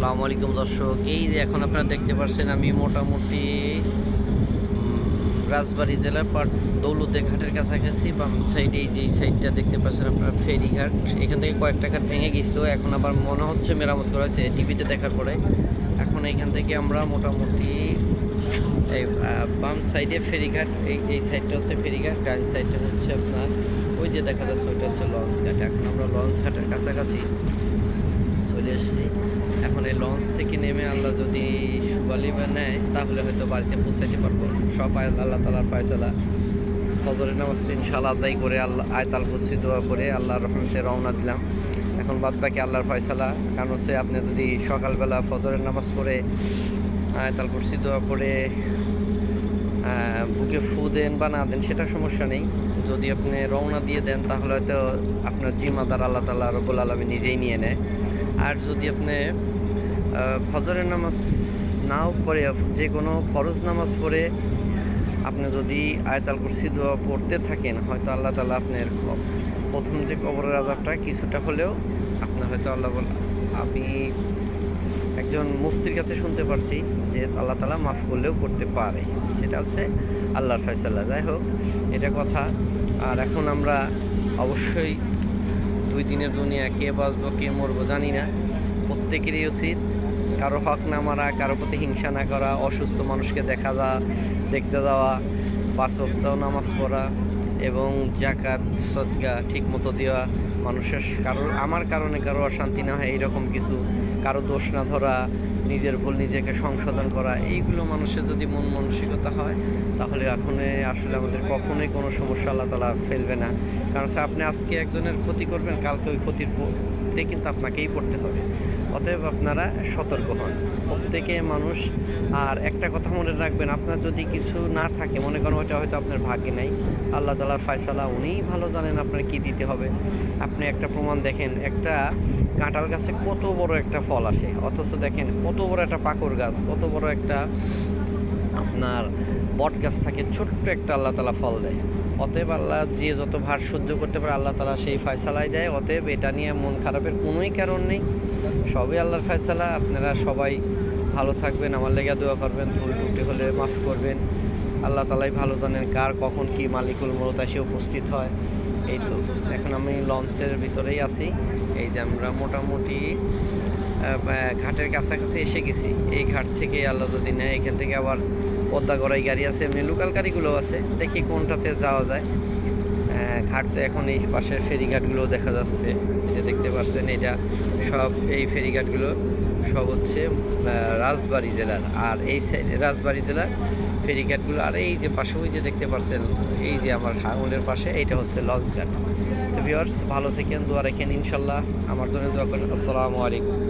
আসসালামু আলাইকুম দর্শক। এই যে এখন আপনারা দেখতে পাচ্ছেন আমি মোটামুটি রাজবাড়ী জেলার পাট দৌলতে ঘাটের কাছাকাছি, বাম সাইডে এই যে সাইডটা দেখতে পাচ্ছেন আপনারা, ফেরিঘাট। এখান থেকে কয়েকটা ঘাট ভেঙে গেছিল, এখন আবার মনে হচ্ছে মেরামত করা হয়েছে টিভিতে দেখার পরে। এখন এইখান থেকে আমরা মোটামুটি, এই বাম সাইডে ফেরিঘাট, এই এই সাইডটা হচ্ছে ফেরিঘাট, ডান সাইডটা হচ্ছে আপনার, ওই যে দেখা যাচ্ছে ওইটা হচ্ছে লঞ্চ ঘাট। এখন আমরা লঞ্চ ঘাটের কাছাকাছি চলে এসেছি। এই লঞ্চ থেকে নেমে আল্লাহ যদি সুবালিবা নেয়, তাহলে হয়তো বাড়িতে পৌঁছাইতে পারব। সব আয়- আল্লাহ তালার ফয়সালা। ফজরের নামাজ ইনশাল্লাহ আদায় করে আল্লাহ আয়তাল কুসি দোয়া করে আল্লাহর রহমতে রওনা দিলাম। এখন বাদ বাকি আল্লাহর ফয়সালা। কারণ হচ্ছে আপনি যদি সকালবেলা ফজরের নামাজ পড়ে, আয়তাল কুরসি দোয়া পড়ে বুকে ফু দেন বা না দেন, সেটা সমস্যা নেই। যদি আপনি রওনা দিয়ে দেন, তাহলে হয়তো আপনার জিম্মাদার আল্লাহ তালা রবুল আলমী নিজেই নিয়ে নেয়। আর যদি আপনি ফজরের নামাজ নাও পড়ে, যে কোনো ফরজ নামাজ পড়ে আপনি যদি আয়তাল কুরসি দোয়া পড়তে থাকেন, হয়তো আল্লাহ তালা আপনার প্রথম যে কবরের আজাবটা কিছুটা হলেও আপনার হয়তো আল্লাহ আমি একজন মুফতির কাছে শুনতে পারছি যে আল্লাহ তালা মাফ করলেও করতে পারে। সেটা হচ্ছে আল্লাহর ফয়সাল্লাহ যাই হোক, এটা কথা। আর এখন আমরা অবশ্যই দুই দিনের দুনিয়া কে বাঁচবো, কে মরবো জানি না। প্রত্যেকেরই উচিত কারও হক না মারা, কারও প্রতি হিংসা না করা, অসুস্থ মানুষকে দেখা যা, দেখতে যাওয়া পাঁচ ওয়াক্ত নামাজ পড়া এবং জাকাত সদকা ঠিক মতো দেওয়া মানুষের কারোর আমার কারণে কারও অশান্তি না হয় এইরকম কিছু, কারও দোষ না ধরা, নিজের ভুল নিজেকে সংশোধন করা, এইগুলো মানুষের যদি মন মানসিকতা হয়, তাহলে এখন আসলে আমাদের কখনোই কোনো সমস্যা আল্লাহ তালা ফেলবে না। কারণ আপনি আজকে একজনের ক্ষতি করবেন, কালকে ওই ক্ষতির তে কিন্তু আপনাকেই পড়তে হবে। অতএব আপনারা সতর্ক হন। প্রত্যেকে মানুষ, আর একটা কথা মনে রাখবেন, আপনার যদি কিছু না থাকে, মনে করেন ওইটা হয়তো আপনার ভাগ্যে নাই, আল্লাহ তালার ফয়সালা উনিই ভালো জানেন আপনার কি দিতে হবে। আপনি একটা প্রমাণ দেখেন, একটা কাঁঠাল গাছে কত বড় একটা ফল আসে, অথচ দেখেন কত বড় একটা পাকড় গাছ, কত বড় একটা আপনার বট গাছ থাকে, ছোট্ট একটা আল্লাহ তালা ফল দেয়। অতএব আল্লাহ যে যত ভার সহ্য করতে পারে, আল্লাহ তালা সেই ফয়সালাই দেয়। অতএব এটা নিয়ে মন খারাপের কোনোই কারণ নেই। সবই আল্লাহর ফয়সালা। আপনারা সবাই ভালো থাকবেন। আমার লেগে দোয়া করবেন। ভুল টুটি হলে মাফ করবেন। আল্লাহ তালাই ভালো জানেন কার, কখন কি মালিকুল মরত এসে উপস্থিত হয়। এই তো, এখন আমি লঞ্চের ভিতরেই আছি। এই যে আমরা মোটামুটি ঘাটের কাছাকাছি এসে গেছি। এই ঘাট থেকে আল্লাহ যদি নেয়, এখান থেকে আবার পদ্মা গড়াই গাড়ি আছে, এমনি লোকাল গাড়িগুলো আছে। দেখি কোনটাতে যাওয়া যায়। ঘাট তো এখন এই পাশের ফেরিঘাটগুলো দেখা যাচ্ছে। এটা দেখতে পাচ্ছেন এটা সব এই ফেরিঘাটগুলো সব হচ্ছে রাজবাড়ি জেলার। আর এই সাইডে রাজবাড়ী জেলার ফেরিঘাটগুলো, আর এই যে পাশে ওই যে দেখতে পাচ্ছেন এই যে আমার হাঙলের পাশে, এইটা হচ্ছে লঞ্চ ঘাট তো ভিওর্স ভালো থেকেন, দোয়া রেখেন, ইনশাল্লাহ। আমার জন্য দোয়া করেন। আসসালামু আলাইকুম।